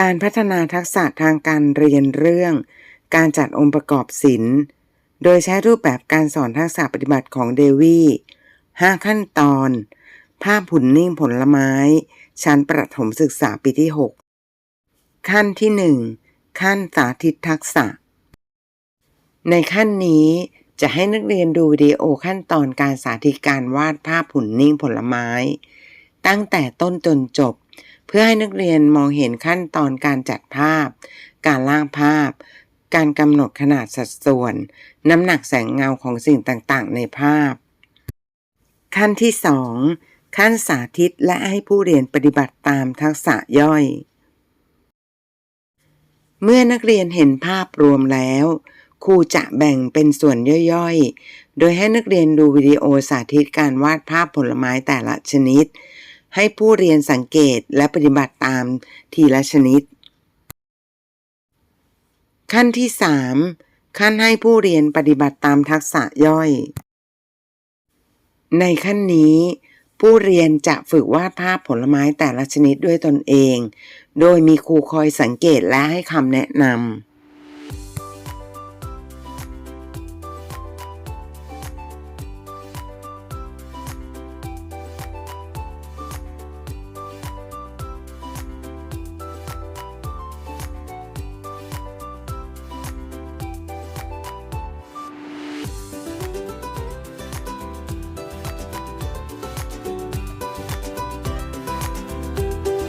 การพัฒนาทักษะทางการเรียนเรื่อง การจัดองค์ประกอบศิลป์ โดยใช้รูปแบบการสอนทักษะปฏิบัติของเดวี่5ขั้นตอน ภาพหุ่นนิ่งผลไม้ ชั้นประถมศึกษาปีที่ 6 ขั้นที่ 1 ขั้นสาธิตทักษะ ในขั้นนี้จะให้นักเรียนดูวิดีโอขั้นตอนการสาธิตการวาดภาพหุ่นนิ่งผลไม้ ตั้งแต่ต้นจนจบ เพื่อให้นักเรียนมองเห็นขั้นตอนการจัดภาพ การล่างภาพ การกำหนดขนาดสัดส่วน น้ำหนักแสงเงาของสิ่งต่างๆ ในภาพ ขั้นที่ 2 ขั้นสาธิตและให้ผู้เรียนปฏิบัติตามทักษะย่อย เมื่อนักเรียนเห็นภาพรวมแล้วครูจะแบ่งเป็นส่วนย่อยๆ โดยให้นักเรียนดูวิดีโอสาธิตการวาดภาพผลไม้แต่ละชนิด ให้ผู้เรียนสังเกตและปฏิบัติตามทีละชนิด ขั้นที่ 3 ขั้นให้ผู้เรียนปฏิบัติตามทักษะย่อย ในขั้นนี้ผู้เรียนจะฝึกวาดภาพผลไม้แต่ละชนิดด้วยตนเอง โดยมีครูคอยสังเกตและให้คำแนะนำ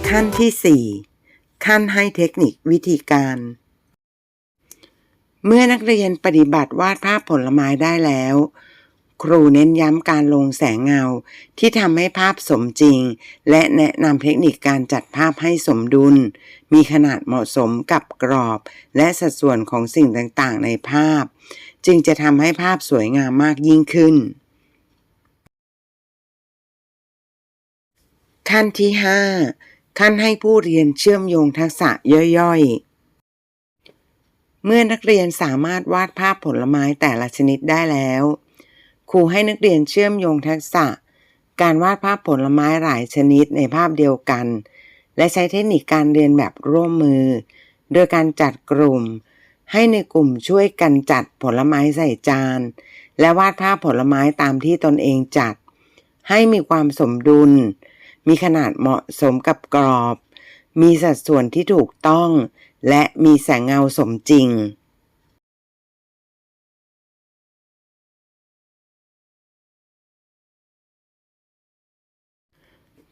ขั้นที่ 4 ขั้นให้เทคนิควิธีการ เมื่อนักเรียนปฏิบัติวาดภาพผลไม้ได้แล้ว ครูเน้นย้ำการลงแสงเงาที่ทำให้ภาพสมจริง และแนะนำเทคนิคการจัดภาพให้สมดุล มีขนาดเหมาะสมกับกรอบ และสัดส่วนของสิ่งต่างๆ ในภาพ จึงจะทำให้ภาพสวยงามมากยิ่งขึ้นขั้นที่ 5 ขั้นให้ผู้เรียนเชื่อมโยงทักษะย่อยๆ เมื่อนักเรียนสามารถวาดภาพผลไม้แต่ละชนิดได้แล้ว ครูให้นักเรียนเชื่อมโยงทักษะ การวาดภาพผลไม้หลายชนิดในภาพเดียวกัน และใช้เทคนิคการเรียนแบบร่วมมือ โดยการจัดกลุ่ม ให้ในกลุ่มช่วยกันจัดผลไม้ใส่จาน และวาดภาพผลไม้ตามที่ตนเองจัด ให้มีความสมดุล มีขนาดเหมาะสมกับกรอบ มีสัดส่วนที่ถูกต้อง และมีแสงเงาสมจริง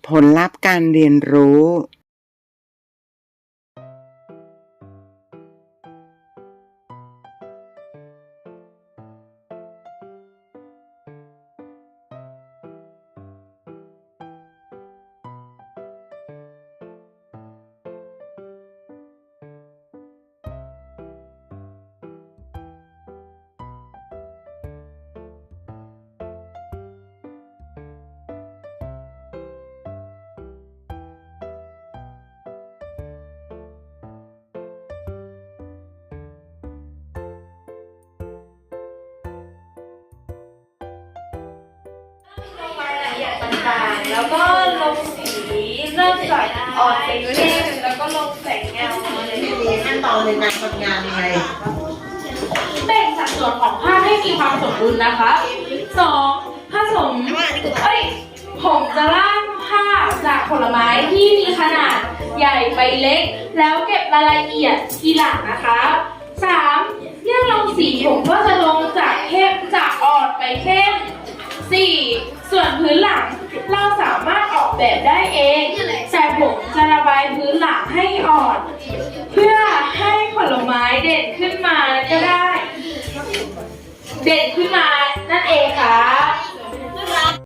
ผลลัพธ์การเรียนรู้ แล้วก็ลงสีเริ่มจากอ่อนไปเข้มแล้วก็ลงแสงเงาอะไรอย่างเงี้ยขั้นตอนในการทำงานยังไงแบ่งสัดส่วนของผ้าให้มีความสมดุลนะคะสองผสมเอ้ยผมจะล่างผ้าจากผลไม้ที่มีขนาดใหญ่ไปเล็ก แล้วเก็บรายละเอียดทีหลังนะคะสามเรื่องลงสีผมก็จะลงจากเข้มจากอ่อนไปเข้ม 4. ส่วนพื้นหลัง เราสามารถออกแบบได้เองแต่ผมจะระบายพื้นหลังให้อ่อน เพื่อให้ผลไม้เด่นขึ้นมาก็ได้ เด่นขึ้นมานั่นเองค่ะ